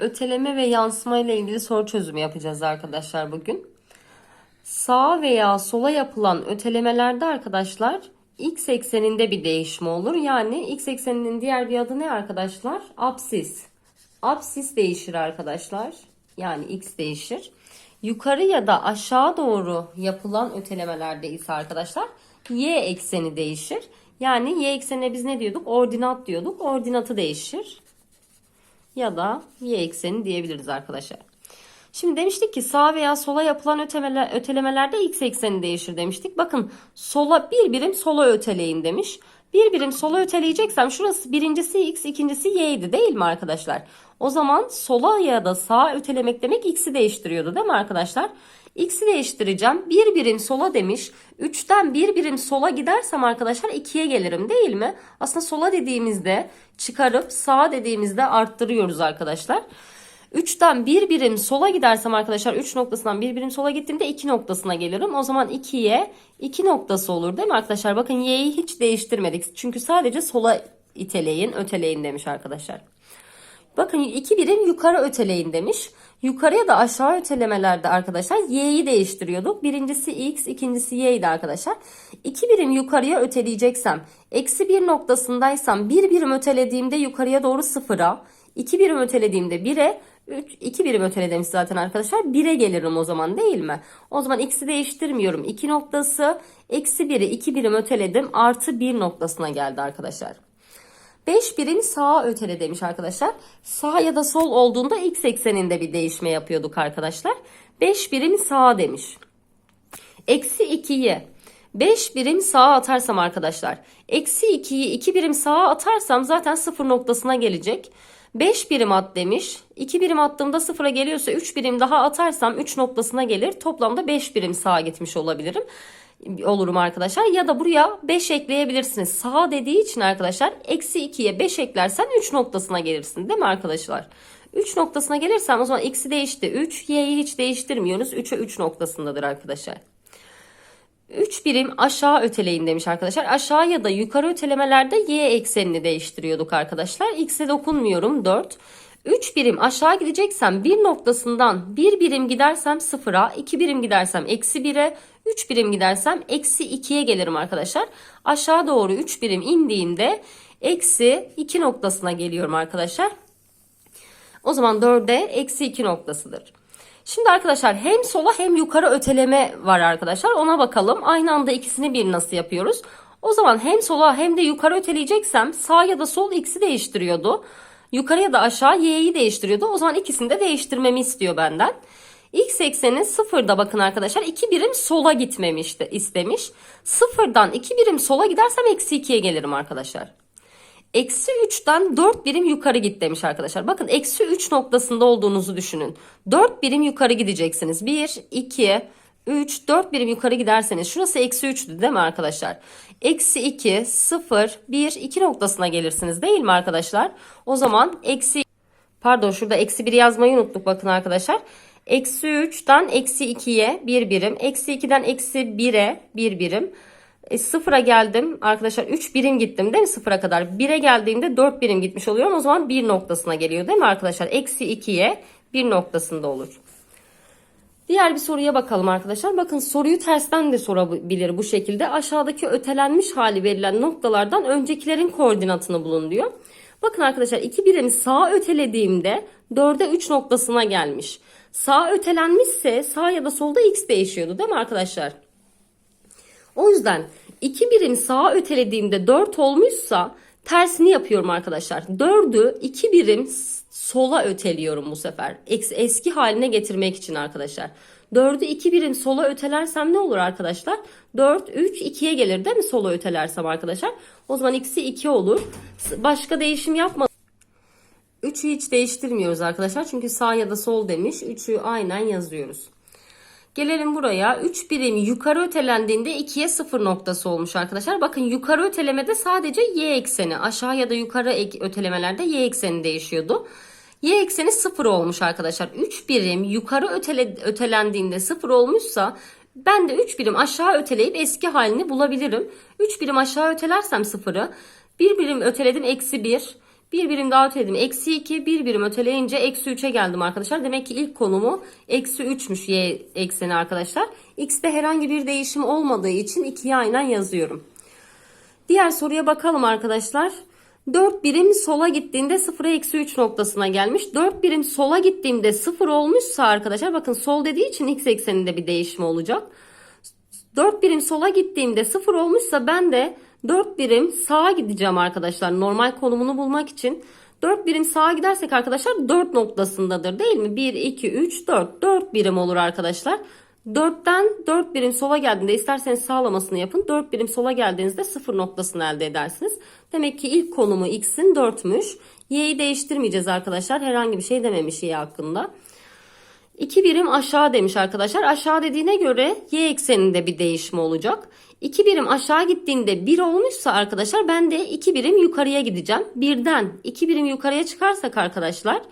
öteleme ve yansıma ile ilgili soru çözümü yapacağız arkadaşlar bugün. Sağa veya sola yapılan ötelemelerde arkadaşlar x ekseninde bir değişme olur. Yani x ekseninin diğer bir adı ne arkadaşlar? Apsis. Apsis değişir arkadaşlar. Yani x değişir. Yukarı ya da aşağı doğru yapılan ötelemelerde ise arkadaşlar y ekseni değişir. Yani y eksenine biz ne diyorduk? Ordinat diyorduk. Ordinatı değişir ya da y ekseni diyebiliriz arkadaşlar. Şimdi demiştik ki sağ veya sola yapılan ötemeler, ötelemelerde x ekseni değişir demiştik. Bakın sola bir birim sola öteleyin demiş. Bir birim sola öteleyeceksem şurası birincisi x ikincisi y'ydi değil mi arkadaşlar? O zaman sola ya da sağa ötelemek demek x'i değiştiriyordu değil mi arkadaşlar? X'i değiştireceğim. Bir birim sola demiş. 3'ten bir birim sola gidersem arkadaşlar 2'ye gelirim değil mi? Aslında sola dediğimizde çıkarıp sağa dediğimizde arttırıyoruz arkadaşlar. 3'ten bir birim sola gidersem arkadaşlar 3 noktasından bir birim sola gittiğimde 2 noktasına gelirim. O zaman 2'ye 2 noktası olur değil mi arkadaşlar? Bakın y'yi hiç değiştirmedik. Çünkü sadece sola iteleyin, öteleyin demiş arkadaşlar. Bakın iki birim yukarı öteleyin demiş. Yukarıya da aşağı ötelemelerde arkadaşlar y'yi değiştiriyorduk. Birincisi x, ikincisi y'ydi arkadaşlar. İki birim yukarıya öteleyeceksem, eksi bir noktasındaysam bir birim ötelediğimde yukarıya doğru sıfıra, iki birim ötelediğimde 1'e, 3, 2 birim öteledim zaten arkadaşlar. 1'e gelirim o zaman değil mi? O zaman x'i değiştirmiyorum. 2 noktası, eksi 1'i 2 birim öteledim. Artı 1 noktasına geldi arkadaşlar. 5 birim sağa ötele demiş arkadaşlar. Sağ ya da sol olduğunda x ekseninde bir değişme yapıyorduk arkadaşlar. 5 birim sağa demiş. Eksi 2'yi 5 birim sağa atarsam arkadaşlar. Eksi 2'yi 2 birim sağa atarsam zaten 0 noktasına gelecek. 5 birim at demiş. 2 birim attığımda sıfıra geliyorsa 3 birim daha atarsam 3 noktasına gelir. Toplamda 5 birim sağa gitmiş olabilirim olurum arkadaşlar. Ya da buraya 5 ekleyebilirsiniz. Sağ dediği için arkadaşlar eksi 2'ye 5 eklersen 3 noktasına gelirsin değil mi arkadaşlar? 3 noktasına gelirsem o zaman eksi değişti. 3 y'yi hiç değiştirmiyoruz. 3'e 3 noktasındadır arkadaşlar. 3 birim aşağı öteleyin demiş arkadaşlar. Aşağı ya da yukarı ötelemelerde y eksenini değiştiriyorduk arkadaşlar. X'e dokunmuyorum 4. 3 birim aşağı gideceksem bir noktasından 1 birim gidersem 0'a, 2 birim gidersem eksi 1'e, 3 birim gidersem eksi 2'ye gelirim arkadaşlar. Aşağı doğru 3 birim indiğimde eksi 2 noktasına geliyorum arkadaşlar. O zaman 4'e eksi 2 noktasıdır. Şimdi arkadaşlar hem sola hem yukarı öteleme var arkadaşlar. Ona bakalım. Aynı anda ikisini bir nasıl yapıyoruz? O zaman hem sola hem de yukarı öteleyeceksem sağ ya da sol x'i değiştiriyordu. Yukarı ya da aşağı y'yi değiştiriyordu. O zaman ikisini de değiştirmemi istiyor benden. X ekseni sıfırda bakın arkadaşlar 2 birim sola gitmemi istemiş. Sıfırdan 2 birim sola gidersem eksi 2'ye gelirim arkadaşlar. Eksi 3'ten 4 birim yukarı git demiş arkadaşlar. Bakın eksi 3 noktasında olduğunuzu düşünün. 4 birim yukarı gideceksiniz. 1, 2, 3, 4 birim yukarı giderseniz şurası eksi 3'tü değil mi arkadaşlar? Eksi 2, 0, 1, 2 noktasına gelirsiniz değil mi arkadaşlar? O zaman eksi pardon şurada eksi 1 yazmayı unuttuk bakın arkadaşlar. Eksi 3'ten eksi 2'ye 1 birim. Eksi 2'den eksi 1'e 1 birim. E, sıfıra geldim arkadaşlar 3 birim gittim değil mi sıfıra kadar. 1'e geldiğimde 4 birim gitmiş oluyorum. O zaman 1 noktasına geliyor değil mi arkadaşlar? Eksi 2'ye 1 noktasında olur. Diğer bir soruya bakalım arkadaşlar. Bakın soruyu tersten de sorabilir bu şekilde. Aşağıdaki ötelenmiş hali verilen noktalardan öncekilerin koordinatını bulun diyor. Bakın arkadaşlar 2 birimi sağa ötelediğimde 4'e 3 noktasına gelmiş. Sağ ötelenmişse sağ ya da solda x değişiyordu değil mi arkadaşlar? O yüzden 2 birim sağa ötelediğimde 4 olmuşsa tersini yapıyorum arkadaşlar. 4'ü 2 birim sola öteliyorum bu sefer. Eski haline getirmek için arkadaşlar. 4'ü 2 birim sola ötelersem ne olur arkadaşlar? 4, 3, 2'ye gelir değil mi sola ötelersem arkadaşlar? O zaman x'i 2 olur. Başka değişim yapma. 3'ü hiç değiştirmiyoruz arkadaşlar. Çünkü sağ ya da sol demiş. 3'ü aynen yazıyoruz. Gelelim buraya. 3 birim yukarı ötelendiğinde 2'ye 0 noktası olmuş arkadaşlar. Bakın yukarı ötelemede sadece y ekseni. Aşağı ya da yukarı ötelemelerde y ekseni değişiyordu. Y ekseni 0 olmuş arkadaşlar. 3 birim yukarı ötele, ötelendiğinde 0 olmuşsa ben de 3 birim aşağı öteleyip eski halini bulabilirim. 3 birim aşağı ötelersem 0'ı 1 birim öteledim eksi 1. Bir birim daha öteledim. Eksi 2 bir birim öteleyince eksi 3'e geldim arkadaşlar. Demek ki ilk konumu eksi 3'müş y ekseni arkadaşlar. X'te herhangi bir değişim olmadığı için 2'yi aynen yazıyorum. Diğer soruya bakalım arkadaşlar. 4 birim sola gittiğinde 0'a eksi 3 noktasına gelmiş. 4 birim sola gittiğimde 0 olmuşsa arkadaşlar bakın sol dediği için x ekseninde bir değişim olacak. 4 birim sola gittiğimde 0 olmuşsa ben de 4 birim sağa gideceğim arkadaşlar. Normal konumunu bulmak için 4 birim sağa gidersek arkadaşlar 4 noktasındadır değil mi? 1, 2, 3, 4. 4 birim olur arkadaşlar. 4'ten 4 birim sola geldiğinde isterseniz sağlamasını yapın. 4 birim sola geldiğinizde 0 noktasını elde edersiniz. Demek ki ilk konumu x'in 4'müş. Y'yi değiştirmeyeceğiz arkadaşlar. Herhangi bir şey dememiş y hakkında. 2 birim aşağı demiş arkadaşlar. Aşağı dediğine göre y ekseninde bir değişim olacak. 2 birim aşağı gittiğinde 1 olmuşsa arkadaşlar ben de 2 birim yukarıya gideceğim. Birden 2 birim yukarıya çıkarsak arkadaşlar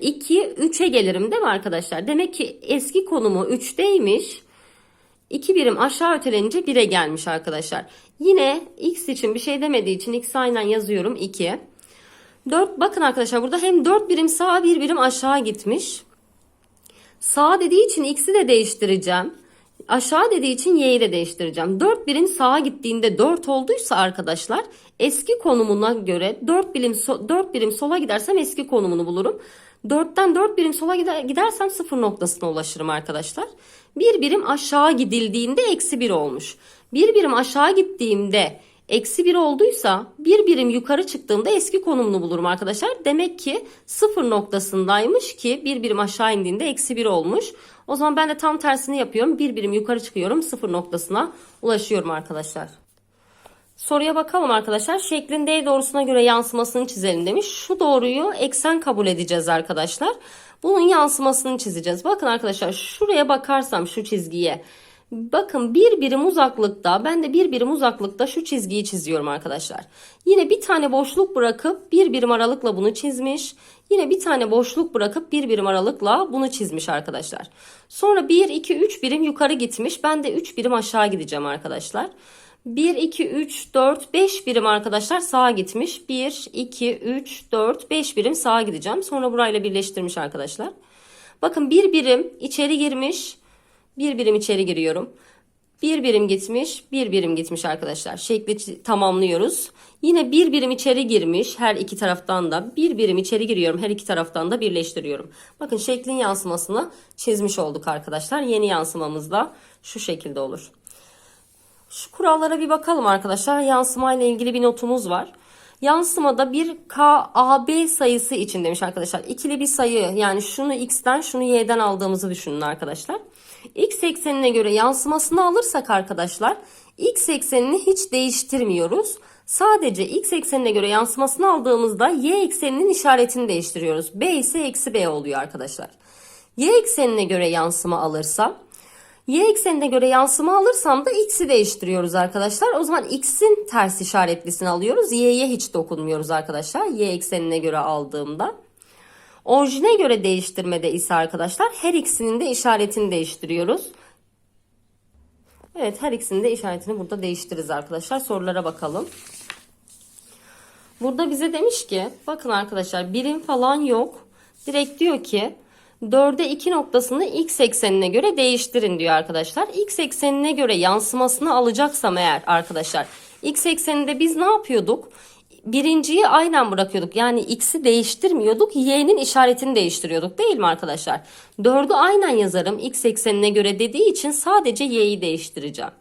2 3'e gelirim değil mi arkadaşlar? Demek ki eski konumu 3'teymiş. 2 birim aşağı ötelenince 1'e gelmiş arkadaşlar. Yine x için bir şey demediği için x aynen yazıyorum 2. 4 bakın arkadaşlar burada hem 4 birim sağa 1 birim aşağı gitmiş. Sağa dediği için x'i de değiştireceğim. Aşağı dediği için y'yi de değiştireceğim. 4 birim sağa gittiğinde 4 olduysa arkadaşlar eski konumuna göre 4 birim, 4 birim sola gidersem eski konumunu bulurum. 4'ten 4 birim sola gidersem 0 noktasına ulaşırım arkadaşlar. Bir birim aşağı gidildiğinde eksi 1 olmuş. Bir birim aşağı gittiğimde eksi 1 olduysa bir birim yukarı çıktığımda eski konumunu bulurum arkadaşlar. Demek ki 0 noktasındaymış ki bir birim aşağı indiğinde eksi 1 olmuş. O zaman ben de tam tersini yapıyorum. Bir birim yukarı çıkıyorum. 0 noktasına ulaşıyorum arkadaşlar. Soruya bakalım arkadaşlar. Şeklin D doğrusuna göre yansımasını çizelim demiş. Şu doğruyu eksen kabul edeceğiz arkadaşlar. Bunun yansımasını çizeceğiz. Bakın arkadaşlar şuraya bakarsam şu çizgiye. Bakın bir birim uzaklıkta ben de bir birim uzaklıkta şu çizgiyi çiziyorum arkadaşlar. Yine bir tane boşluk bırakıp bir birim aralıkla bunu çizmiş. Yine bir tane boşluk bırakıp bir birim aralıkla bunu çizmiş arkadaşlar. Sonra 1, 2, 3 birim yukarı gitmiş. Ben de 3 birim aşağı gideceğim arkadaşlar. 1, 2, 3, 4, 5 birim arkadaşlar sağa gitmiş. 1, 2, 3, 4, 5 birim sağa gideceğim. Sonra burayla birleştirmiş arkadaşlar. Bakın bir birim içeri girmiş. Bir birim içeri giriyorum. Bir birim gitmiş, bir birim gitmiş arkadaşlar. Şekli tamamlıyoruz. Yine bir birim içeri girmiş her iki taraftan da. Bir birim içeri giriyorum her iki taraftan da birleştiriyorum. Bakın şeklin yansımasını çizmiş olduk arkadaşlar. Yeni yansımamız da şu şekilde olur. Şu kurallara bir bakalım arkadaşlar. Yansıma ile ilgili bir notumuz var. Yansımada bir KAB sayısı için demiş arkadaşlar. İkili bir sayı yani şunu x'ten şunu y'den aldığımızı düşünün arkadaşlar. X eksenine göre yansımasını alırsak arkadaşlar x eksenini hiç değiştirmiyoruz. Sadece x eksenine göre yansımasını aldığımızda y ekseninin işaretini değiştiriyoruz. B ise eksi b oluyor arkadaşlar. Y eksenine göre yansıma alırsam Y eksenine göre yansıma alırsam da x'i değiştiriyoruz arkadaşlar. O zaman x'in ters işaretlisini alıyoruz. Y'ye hiç dokunmuyoruz arkadaşlar. Y eksenine göre aldığımda. Orijine göre değiştirmede ise arkadaşlar her ikisinin de işaretini değiştiriyoruz. Evet her ikisinin de işaretini burada değiştiririz arkadaşlar. Sorulara bakalım. Burada bize demiş ki bakın arkadaşlar birim falan yok. Direkt diyor ki 4'e 2 noktasını x eksenine göre değiştirin diyor arkadaşlar. X eksenine göre yansımasını alacaksam eğer arkadaşlar x ekseninde biz ne yapıyorduk? Birinciyi aynen bırakıyorduk. Yani x'i değiştirmiyorduk. Y'nin işaretini değiştiriyorduk değil mi arkadaşlar? 4'ü aynen yazarım x eksenine göre dediği için sadece y'yi değiştireceğim.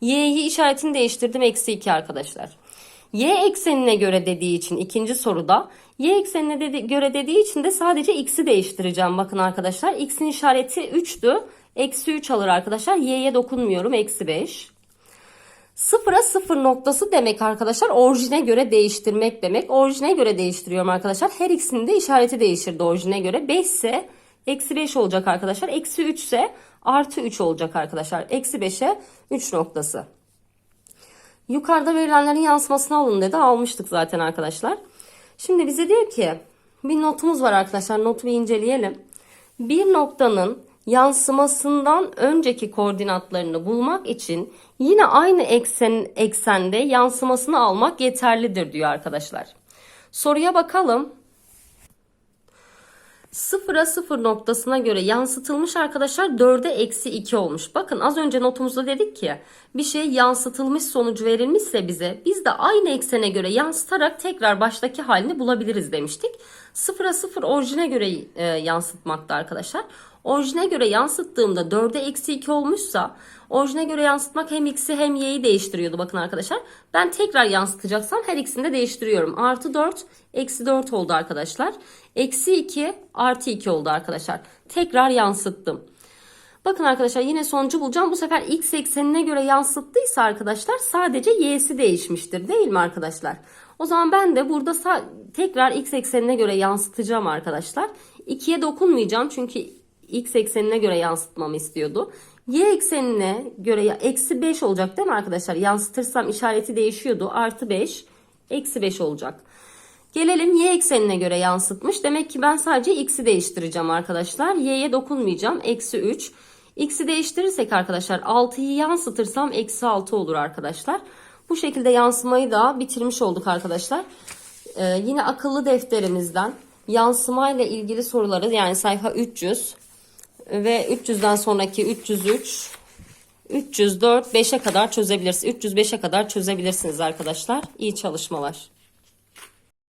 Y'yi işaretini değiştirdim eksi 2 arkadaşlar. Y eksenine göre dediği için ikinci soruda Y eksenine dedi, göre dediği için de sadece x'i değiştireceğim. Bakın arkadaşlar x'in işareti 3'tü. Eksi 3 alır arkadaşlar. Y'ye dokunmuyorum. Eksi 5. Sıfıra sıfır noktası demek arkadaşlar orijine göre değiştirmek demek. Orijine göre değiştiriyorum arkadaşlar. Her ikisinin de işareti değişirdi orijine göre. 5 ise eksi 5 olacak arkadaşlar. Eksi 3 ise artı 3 olacak arkadaşlar. Eksi 5'e 3 noktası. Yukarıda verilenlerin yansımasını alın dedi. Almıştık zaten arkadaşlar. Şimdi bize diyor ki bir notumuz var arkadaşlar. Notu bir inceleyelim. Bir noktanın yansımasından önceki koordinatlarını bulmak için yine aynı eksen eksende yansımasını almak yeterlidir diyor arkadaşlar. Soruya bakalım. Sıfıra sıfır noktasına göre yansıtılmış arkadaşlar 4'e eksi 2 olmuş. Bakın az önce notumuzda dedik ki bir şey yansıtılmış sonucu verilmişse bize biz de aynı eksene göre yansıtarak tekrar baştaki halini bulabiliriz demiştik. Sıfıra sıfır orijine göre e, yansıtmakta arkadaşlar. Orijine göre yansıttığımda 4'e eksi 2 olmuşsa orijine göre yansıtmak hem x'i hem y'yi değiştiriyordu bakın arkadaşlar. Ben tekrar yansıtacaksam her ikisini de değiştiriyorum. Artı 4 eksi 4 oldu arkadaşlar. Eksi 2 artı 2 oldu arkadaşlar. Tekrar yansıttım. Bakın arkadaşlar yine sonucu bulacağım. Bu sefer x eksenine göre yansıttıysa arkadaşlar sadece y'si değişmiştir değil mi arkadaşlar? O zaman ben de burada tekrar x eksenine göre yansıtacağım arkadaşlar. 2'ye dokunmayacağım çünkü x eksenine göre yansıtmamı istiyordu. Y eksenine göre ya- eksi 5 olacak değil mi arkadaşlar? Yansıtırsam işareti değişiyordu. Artı 5 eksi 5 olacak. Gelelim y eksenine göre yansıtmış. Demek ki ben sadece x'i değiştireceğim arkadaşlar. y'ye dokunmayacağım. Eksi 3. x'i değiştirirsek arkadaşlar 6'yı yansıtırsam eksi 6 olur arkadaşlar. Bu şekilde yansımayı da bitirmiş olduk arkadaşlar. Ee, yine akıllı defterimizden yansımayla ilgili soruları yani sayfa 300 ve 300'den sonraki 303 304 5'e kadar çözebilirsiniz. 305'e kadar çözebilirsiniz arkadaşlar. İyi çalışmalar.